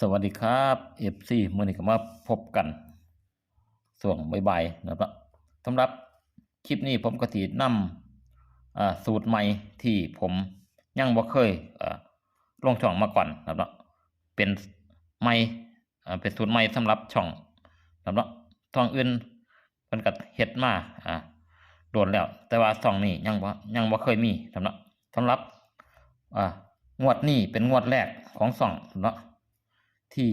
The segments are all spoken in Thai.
สวัสดีครับเอฟซีมื่อนี้ก็มาพบกันส่วงบ่ายๆนะครับสำหรับคลิปนี้ผมก็ถีนำสูตรใหม่ที่ผมยังบ่เคยลงช่องมาก่อนนะครับเป็นใหม่เป็นสูตรใหม่สำหรับช่องนะครับช่องอื่นเพิ่นก็เฮ็ดมาอ่าโดนแล้ว แต่ว่าช่องนี้ยังบ่ยังบ่เคยมีสำหรับสำหรับอ่างวดนี้เป็นงวดแรกของช่องเนาะ ที่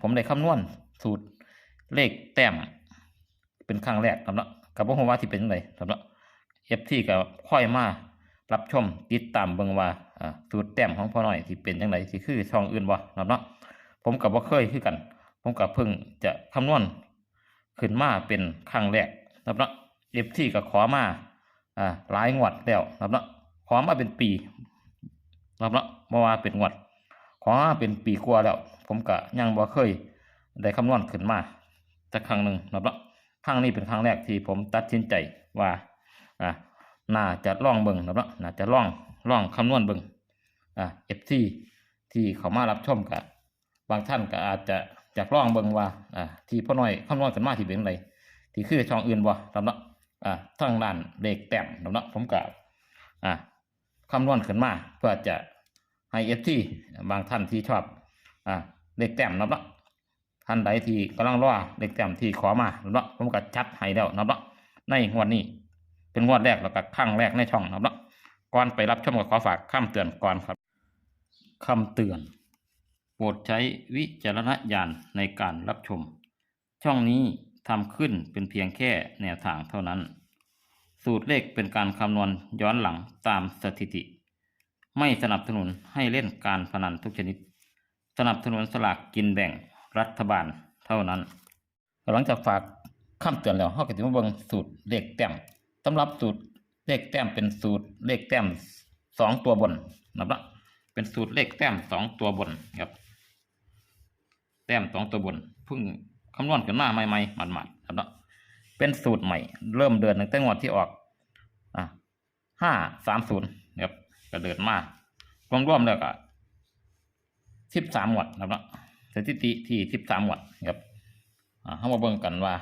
ผมได้คำนวณสูตรเลขแต้มเป็นครั้งแรกสำหรับกับว่าผมว่าที่เป็นยังไงสำหรับเอฟที่กับค่อยมารับชมติดตามเบิ่งว่าอ่าสูตรแต้มของพ่อหน่อยที่เป็นยังไงที่คือช่องอื่นบ่สำหรับผมกับว่าเคยคือกัน ผมกับเพิ่งจะคำนวณขึ้นมาเป็นครั้งแรกสำหรับเอฟที่กับขอมาอ่าหลายงวดแล้วสำหรับขอมาเป็นปีสำหรับเมื่อว่าเป็นงวด ขอมาเป็นปีกว่าแล้ว ผมก็ยังบ่เคยได้คำนวณขึ้นมาสักครั้งหนึ่งนะครับครั้งนี้เป็นครั้งแรกที่ผมตัดสินใจว่าอ่าน่าจะล่องเบิ่งนะครับน่าจะล่องล่องคำนวณเบิ่งอ่าเอฟซีที่เขามารับชมกับบางท่านก็อาจจะอยากล่องเบิ่งว่าอ่าที่พ่อหน้อยคำนวณขึ้นมาที่เป็นไรที่คือช่องอื่นบ่สำหรับอ่าทางด้านเลขแต้มสำหรับผมก็อ่าคำนวณขึ้นมาเพื่อจะ ให้เอฟทีบางท่านที่ชอบอ่าเด็กแต้มนับละท่านใดที่กำลังรอเด็กแต้มที่ขอมานับละผมก็จัดให้แล้วนับละในงวดนี้เป็นงวดแรกแล้วก็ครั้งแรกในช่องนับละก่อนไปรับชมก็ขอฝากคำเตือนก่อนครับคำเตือน โปรดใช้วิจารณญาณในการรับชม ช่องนี้ทำขึ้นเป็นเพียงแค่แนวทางเท่านั้น สูตรเลขเป็นการคำนวณย้อนหลังตามสถิติ ไม่สนับสนุนให้เล่นการพนันทุกชนิด สนับสนุนสลากกินแบ่งรัฐบาลเท่านั้น หลังจากฝากคำเตือนแล้วเขาก็จะมาเบิ่งสูตรเลขแต้มสำหรับสูตรเลขแต้มเป็นสูตรเลขแต้มสองตัวบนนะครับเป็นสูตรเลขแต้มสองตัวบนครับ แต้มสองตัวบนเพิ่งคำนวณขึ้นมาใหม่ๆหมาดๆนะครับเป็นสูตรใหม่ เริ่มเดือนตั้งแต่งวดที่ออกอะห้าสามศูนย์ ก็เดินมารวมรวมๆแล้วก็สิบสามวัดนะครับเนาะสถิติที่สิบสามวัดครับอ่าเข้ามาเบิ่งกันว่า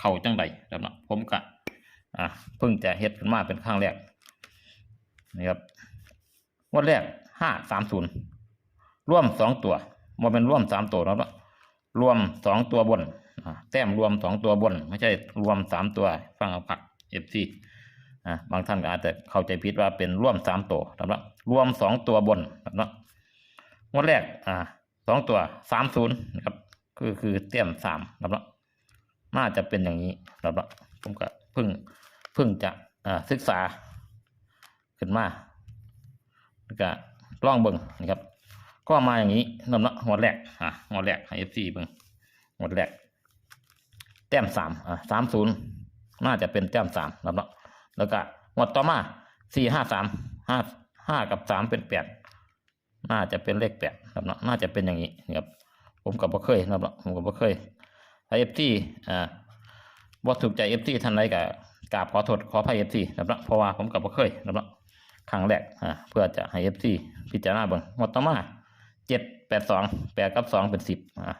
เขาจังใดครับเนาะผมก็อ่าเพิ่งจะเฮ็ดขึ้นมาเป็นครั้งแรกนี่ครับวันแรกห้าสามศูนย์ร่วมสองตัวมันเป็นร่วมสามตัวนะครับเนาะรวมสองตัวบนอ่าแต้มรวมสองตัวบน ไม่ใช่รวมสามตัวฟังเอาผักเอฟซี อ่าบางท่านก็อาจจะเข้าใจผิดว่าเป็นร่วมสามตัวนะครับรวมสองตัวบนนะครับงวดแรกอ่าสองตัวสามศูนย์นะครับคือคือเต็มสามนะครับน่าจะเป็นอย่างนี้นะครับผมก็เพิ่งเพิ่งจะอ่าศึกษาขึ้นมาแล้วก็ล่องเบิ่งนะครับ ก็มาอย่างนี้นะครับงวดแรกอ่างวดแรกให้เอฟซีเบิ่งงวดแรกแต้มสามอ่าสามศูนย์น่าจะเป็นแต้มสามนะครับ แล้วก็งวดต่อมาสี่ห้าสามห้าห้ากับสามเป็นแปดน่าจะเป็นเลขแปดครับเนาะน่าจะเป็นอย่างนี้นะครับผมกับบ่เคยนะครับเนาะผมกับบ่เคยไอเอฟซีอ่าบ่ถูกใจเอฟซีท่านใดก็กราบขอโทษขออภัยเอฟซีนะครับเนาะเพราะว่าผมกับบ่เคยนะครับเนาะครั้งแรกอ่าเพื่อจะให้เอฟซีพิจารณาเบิ่งงวดต่อมาเจ็ดแปดสองแปดกับสองเป็นสิบอ่า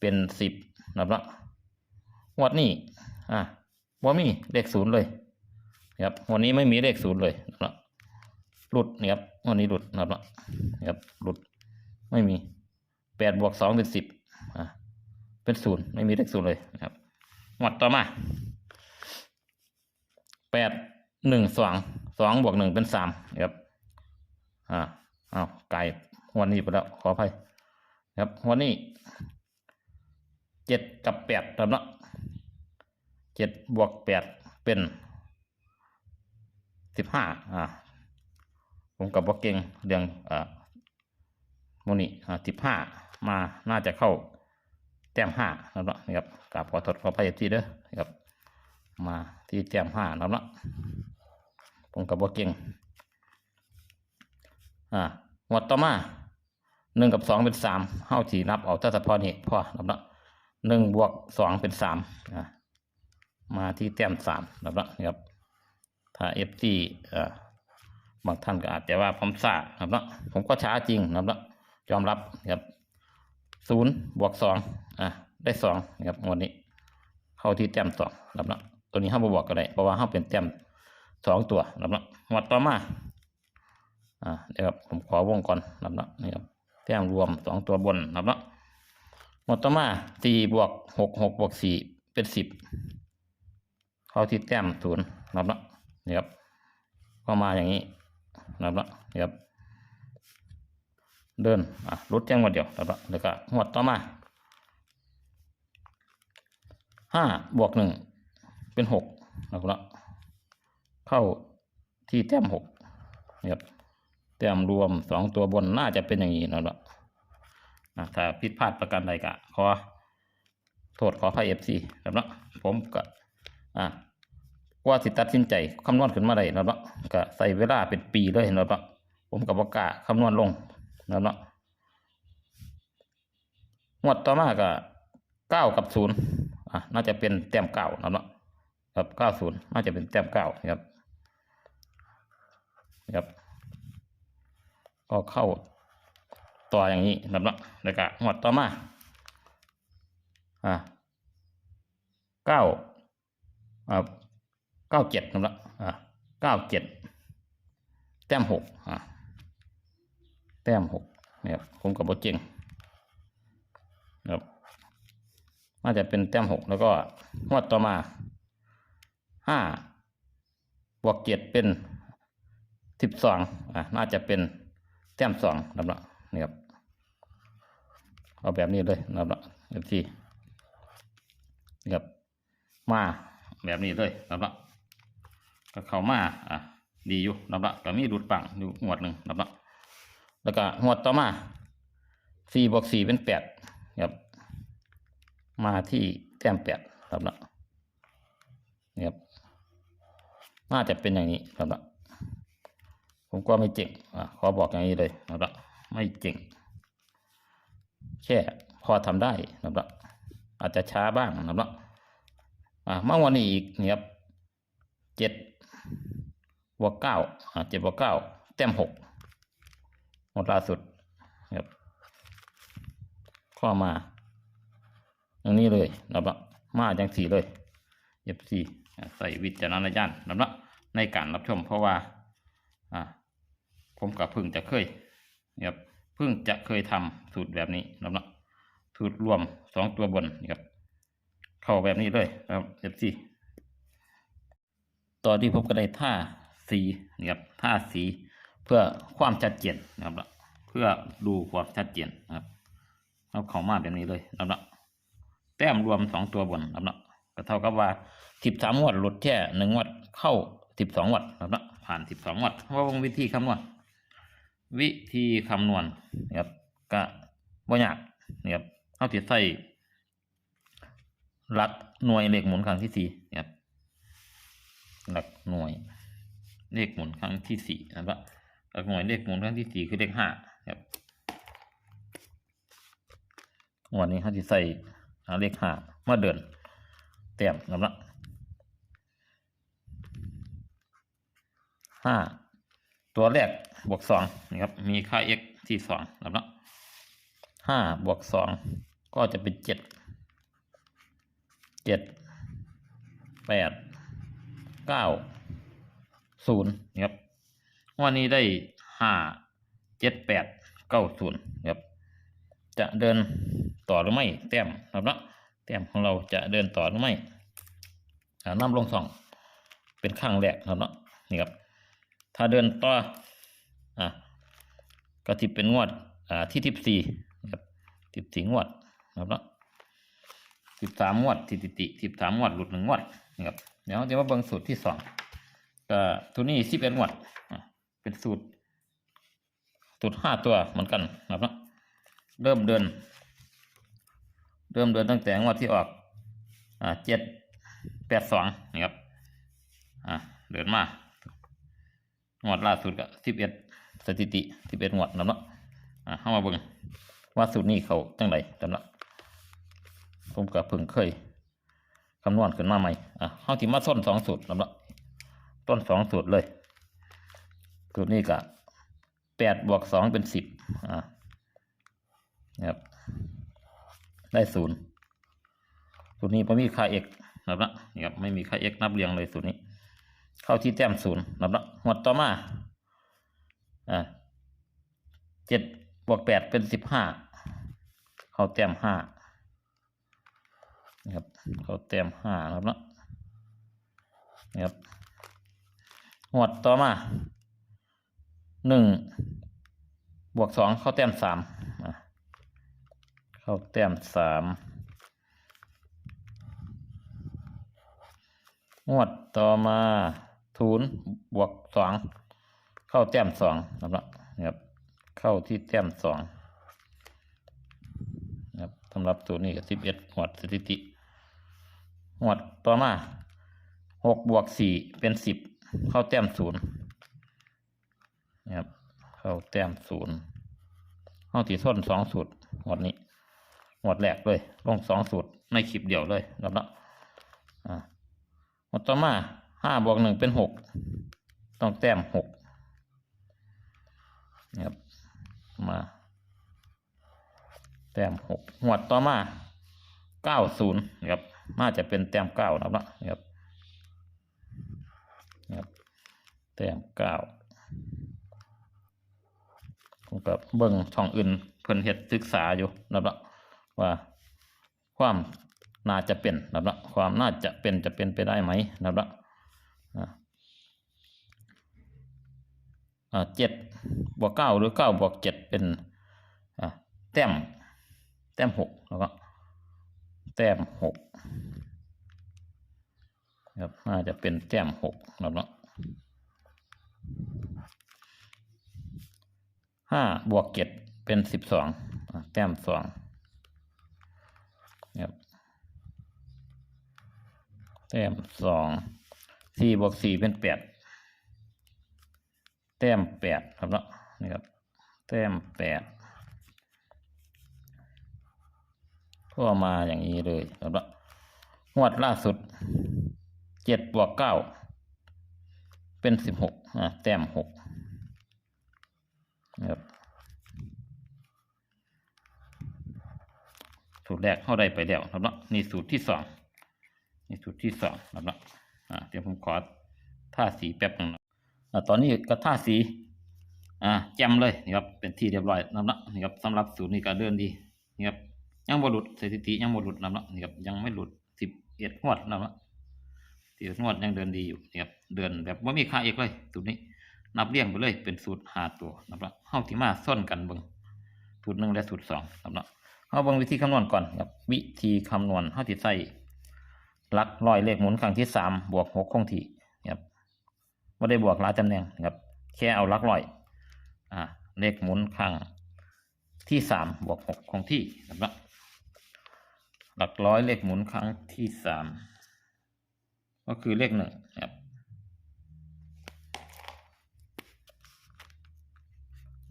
เป็นสิบนะครับเนาะงวดนี้อ่าบ่มีเลขศูนย์เลย นะครับวันนี้ไม่มีเลขศูนย์เลยนะครับหลุดนะครับวันนี้หลุดนะครับนะครับหลุดไม่มีแปดบวกสองเป็นสิบอ่าเป็นศูนย์ไม่มีเลขศูนย์เลยนะครับหมดต่อมาแปดหนึ่งสองสองบวกหนึ่งเป็นสามนะครับอ่าเอาไก่วันนี้ไปแล้วขออภัยนะครับวันนี้เจ็ดกับแปดครับเนาะเจ็ดบวกแปดเป็น สิบห้าอ่าผมกับบอกเก่งเรื่องอ่าโมนี่อ่าสิบห้ามาน่าจะเข้าแต้มห้าแล้วเนาะนะครับกราบขอโทษขอพายที่เด้อนะครับ มาที่แต้มห้าแล้วเนาะผมกับบอกเก่งอ่าหมดต่อมาหนึ่งกับสองเป็นสามเฮ้าที่นับเอาถ้าเฉพาะนี่พอแล้วเนาะหนึ่งบวกสองเป็นสามอ่ามาที่แต้มสามแล้วเนาะนะครับ ถ้าเอฟซีเอ่อบางท่านก็อาจจะว่าผมซ่านะครับเนาะผมก็ช้าจริงนะครับเนาะยอมรับนะครับศูนย์บวกสองอะได้สองนะครับวดนี้ เข้าที่แต้มสองนะครับเนาะตัวนี้ห้าบวกก็ได้เพราะว่าห้าเป็นแต้มสองตัวนะครับเนาะงวดต่อมาอ่าเดี๋ยวครับผมขอวงก่อนนะครับเนาะนี่ครับแต้มรวมสองตัวบนนะครับเนาะงวดต่อมาสี่บวกหกหกบวกสี่เป็นสิบเข้าที่แต้มศูนย์นะครับเนาะ นี่ครับ ก็มาอย่างนี้นะครับเนะครับ เดินอะรุดแจ้งวันเดียวแล้วก็แล้วก็หมวดต่อมาห้าบวกหนึ่งเป็นหกนะครับเข้าที่แต้มหกนี่ครับแต้มรวมสองตัวบนน่าจะเป็นอย่างนี้นะครับถ้าผิดพลาดประการใดก็ขอโทษขออภัยเอฟซีครับเนาะผมก็อะ กว่าสิตัดสินใจคำนวณขึ้นมาได้นับเนาะก็ใส่เวลาเป็นปีเลยนะครับเนาะผมกับประกล้าคำนวณลงนับเนาะงวดต่อมาก็เก้ากับศูนย์อะน่าจะเป็นแต้มเก้านะครับเนาะครับเก้าศูนย์น่าจะเป็นแต้มเก้าครับนะครับก็เข้าต่ออย่างนี้นับเนาะแล้วก็งวดต่อมาอะเก้าอ่า ก้าเจ็ดนะครับเนาะอะเก้าเจ็ดแต้มหกอะแต้มหกนะครับผมกับบทเจงนะครับน่าจะเป็นแต้มหกแล้วก็งวดต่อมาห้าบวกเจ็ดเป็นสิบสองอะน่าจะเป็นแต้มสองนะครับเนาะนี่ครับเอาแบบนี้เลยนะครับเอฟซีนี่ครับมาแบบนี้เลยนะครับเนาะ ก็เข้ามาอะดีอยู่นับเนาะก็มีรุดปังอยู่งวดหนึ่งนับเนาะแล้วก็งวดต่อมาสี่บวกสี่เป็นแปดครับมาที่แต้มแปดครับละนี่ครับ น่าจะเป็นอย่างนี้ครับละผมก็ไม่เจ๋งอะขอบอกอย่างนี้เลยครับละไม่เจ๋งแค่พอทำได้ครับละอาจจะช้าบ้างนะครับละอะเมื่อวันนี้อีกนี่ครับเจ็ด บวกเก้าเจ็ดบวกเก้าแต้มหกหมดล่าสุดครับข้อมาอย่างนี้เลยนะบะมาอย่างสี่เลยเย็บสี่ใส่วิจารณญาณนะบะในการรับชมเพราะว่าอ่าผมกับพึ่งจะเคยนะครับพิ่งจะเคยทำสูตรแบบนี้นะบะสูตรรวมสองตัวบนนะครับเข้าแบบนี้เลยนะครับเย็บสี่ตอนที่ผมก็ได้ท่า สีนะครับท่าสีเพื่อความชัดเจนนะครับละเพื่อดูความชัดเจนนะครับเอาเข้ามาแบบนี้เลยนะครับแต้มรวมสองตัวบนนะครับละก็เท่ากับว่าสิบสามงวดหลุดแค่หนึ่งงวดเข้าสิบสองงวดนะครับละผ่านสิบสองงวดเพราะว่าวิธีคำนวณวิธีคำนวณนะครับก็บ่ยากนะครับเอาติดใส่หลักหน่วยเลขหมุนครั้งที่สี่นะครับหลักหน่วย เลขหมุนครั้งที่สี่นะครับหลักหน่วยเลขหมุนครั้งที่สี่คือเลขห้าครับวันนี้เขาจะใส่เลขห้ามาเดินเต็มนะครับห้าตัวแรกบวกสองนะครับ มีค่า x ที่สองนะครับห้าบวกสองก็จะเป็นเจ็ดเจ็ดแปดเก้า ศูนย์นะครับวันนี้ได้ห้าเจ็ดแปดเก้าศูนย์ครับจะเดินต่อหรือไม่แต้มครับเนาะแต้มของเราจะเดินต่อหรือไม่น้ำลงสองเป็นข้างแรกครับเนาะนี่ครับ ถ้าเดินต่ออะก็ทิเป็นงวดอ่าที่ทิบสี่ครับทิบสี่งวดครับเนาะสิบสามงวดทิติติสิบสามงวดหลุดหนึ่งงวดนะครับเดี๋ยวเดี๋ยวมาเบิ่งสูตรที่สอง ก็ตัวนี้สิบเอ็ดงวดเป็นสูตร สูตรห้าตัวเหมือนกันนะครับเริ่มเดิน เริ่มเดินตั้งแต่งวดที่ออกอ่าเจ็ดแปดสองนี่ครับอ่าเดินมางวดล่าสุดก็สิบเอ็ดสถิติสิบเอ็ดงวดนะครับเนาะอ่าเข้ามาเบิ่งว่าสูตรนี้เขาจังไรกันเนาะผมก็เพิ่งเคยคำนวณขึ้นมาใหม่อะเขาที่มาส้นสองสูตรนะครับ ต้นสองสูตรเลย สูตรนี้ก็แปดบวกสองเป็นสิบอ่านะครับ ได้ศูนย์สูตรนี้ไม่มีค่า x นับละนี่ครับไม่มีค่า x นับเรียงเลยสูตรนี้ เข้าที่แต้มศูนย์นับละหมวดต่อมาอ่าเจ็ดบวกแปดเป็นสิบห้าเข้าแต้มห้านะครับเข้าแต้มห้านะครับเนาะนี่ครับ หมวดต่อมาหนึ่งบวกสองเข้าแต้มสามเข้าแต้มสามหวดต่อมาศูนย์บวกสองเข้าแต้มสองนะครับเนาะนี่ครับเข้าที่แต้มสองนะครับสำหรับตัวนี้ก็สิบเอ็ดหวดสถิติหวดต่อมาหกบวกสี่เป็นสิบ เข้าแต้มศูนย์นะครับเข้าแต้มศูนย์เข้าตีส้นสองสูตรหมวดนี้หมวดแรกเลยลงสองสูตรในคลิปเดียวเลยครับเนาะอ่าหมวดต่อมาห้าบวกหนึ่งเป็นหกต้องแต้มหกนะครับมาแต้มหกหมวดต่อมาเก้าศูนย์นะครับน่าจะเป็นแต้มเก้านะครับนะครับ แต้มเก้าผมกับเบิ่งช่องอื่นเพิ่นเฮ็ดศึกษาอยู่นะครับว่าความน่าจะเป็นนะครับความน่าจะเป็นจะเป็นไปได้ไหมนะครับเจ็ดบวกเก้าหรือเก้าบวกเจ็ดเป็นแต้มแต้มหกแล้วก็แต้มหกครับน่าจะเป็นแต้มหกแล้วเนาะ ห้าบวกเจ็ดเป็นสิบสองแต้มสองครับแต้มสองสี่บวกสี่เป็นแปดแต้มแปดครับเนาะนี่ครับแต้มแปดก็มาอย่างนี้เลยครับว่างวดล่าสุดเจ็ดบวกเก้า เป็นสิบหกแต้มหกนะครับสูตรแรกเข้าได้ไปแล้วครับเนาะนี่สูตรที่สองนี่สูตรที่สองครับเนาะอ่าเดี๋ยวผมขอท่าสีแป๊บหนึงนะอ่าตอนนี้ก็ท่าสีอ่าแจ่มเลยนี่ครับ เป็นที่เรียบร้อยนะครับเนาะนี่ครับสำหรับสูตรนี้ก็เดินดีนี่ครับยังบ่หลุดสถิติยังบ่หลุดนำเนาะนี่ครับยังไม่หลุดสิบเอ็ดงวดนำเนาะ เอ็ดงวดยังเดินดีอยู่นี่ครับเดินแบบว่ามีค่าเอกเลยสูตรนี้ นับเรียงไปเลยเป็นสูตรหาตัวนำเนาะเฮาที่มาซ่อนกันเบิ่งสูตรหนึ่งและสูตรสองนำเนาะเฮาเบิ่งวิธีคำนวณก่อนครับวิธีคำนวณเฮาสิใส่ลักร้อยเลขหมุนครั้งที่สามบวกหกคงที่ครับบ่ได้บวกหลายตำแหน่งครับแค่เอาลักร้อยอ่าเลขหมุนครั้งที่สามบวกหกคงที่นำเนาะหลักร้อยเลขหมุนครั้งที่สาม ก็คือเลขหนึ่งครับ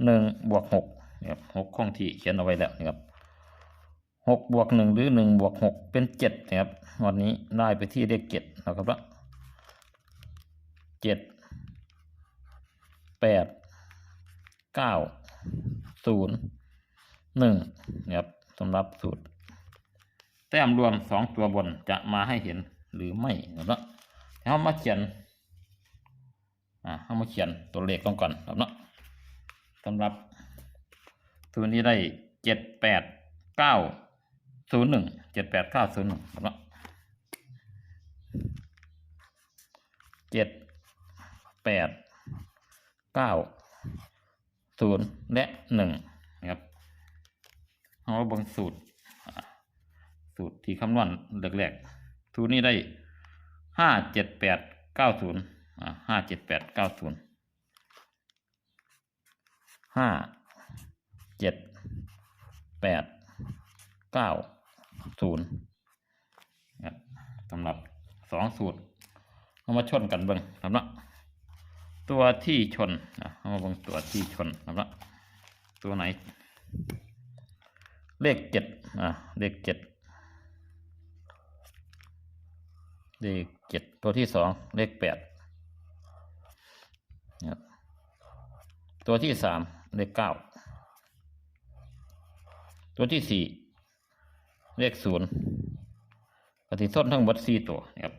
หนึ่งบวกหกนะครับหกคงที่เขียนเอาไว้แล้วนะครับหกบวกหนึ่งหรือหนึ่งบวกหกเป็นเจ็ดนะครับวันนี้ได้ไปที่เลขเจ็ดนะครับว่าเจ็ดแปดเก้าศูนย์หนึ่งนะครับสำหรับสูตร แต้มรวมสองตัวบนจะมาให้เห็น หรือไม่นะครับเนาะเอามาเขียนอ่าเอามาเขียนตัวเลขลงก่อนครับเนาะสำหรับตัวนี้ได้เจ็ดแปดเก้าศูนย์หนึ่งเจ็ดแปดเก้าศูนย์หนึ่งครับเนาะเจ็ดแปดเก้าศูนย์และหนึ่งนะครับเอามาบังสูตร สูตรที่คำนวณแรกๆ สูตรนี้ได้ห้าเจ็ดแปดเก้าศูนย์อ่าห้าเจ็ดแปดเก้าศูนย์ห้าเจ็ดแปดเก้าศูนย์สำหรับสองสูตรเอามาชนกันเบิ่งครับเนะตัวที่ชนเอามาเบิ่งตัวที่ชนครับนะตัวไหน เลขเจ็ดอะเลขเจ็ด เลขเจ็ดตัวที่สองเลขแปดนะครับตัวที่สามเลขเก้าตัวที่สี่เลขศูนย์ปฏิส้นทั้งหมดสี่ตัวนะครับ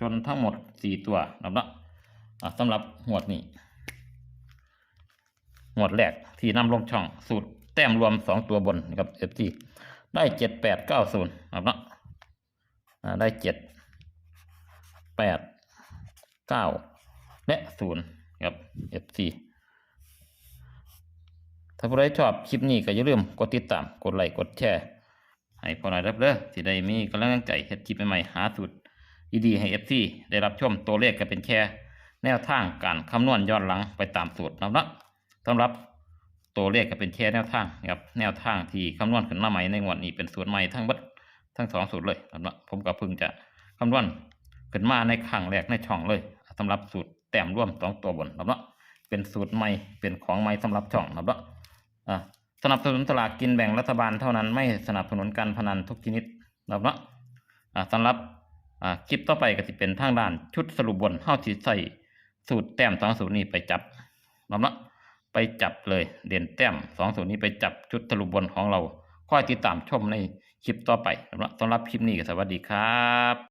จนทั้งหมดสี่ตัวนะครับเนาะสำหรับหมวดนี้หมวดแรกที่นำลงช่องสูตรแต้มรวมสองตัวบนนะครับ FT ได้เจ็ดแปดเก้าศูนย์นะครับเนาะได้เจ็ด ดเก้าและศูนย์ครับ FT ถ้าผู้ใดชอบคลิปนี้ก็อย่าลืมกดติดตาม กดไลค์กดแชร์ ให้พอหน่อยรับเด้อสิได้มีกำลังใจเฮ็ดคลิปใหม่ๆหาสูตรดีๆให้ FC ได้รับชมตัวเลขก็เป็นแค่แนวทางการคำนวณย้อนหลังไปตามสูตรนะครับสำหรับตัวเลขก็เป็นแค่แนวทางครับแนวทางที่คำนวณขึ้นมาใหม่ในงวดนี้เป็นสูตรใหม่ทั้งบัดทั้งสองสูตรเลยนะครับผมก็เพิ่งจะคำนวณ ขึ้นมาในครั้งแรกในช่องเลยสำหรับสูตรแต้มร่วมสองตัวบนนะครับเนาะเป็นสูตรใหม่เป็นของใหม่สำหรับช่องนะครับเนาะอ่าสนับสนุนสลากกินแบ่งรัฐบาลเท่านั้นไม่สนับสนุนการพนันทุกชนิดนะครับเนาะอ่าสำหรับอ่าคลิปต่อไปก็จะเป็นทางด้านชุดสรุปบนเฮาสิใส่สูตรแต้มสองสูตรนี้ไปจับนะครับเนาะไปจับเลยเด่นแต้มสองสูตรนี้ไปจับชุดสรุปบนของเราค่อยติดตามชมในคลิปต่อไปนะครับสำหรับคลิปนี้ก็สวัสดีครับ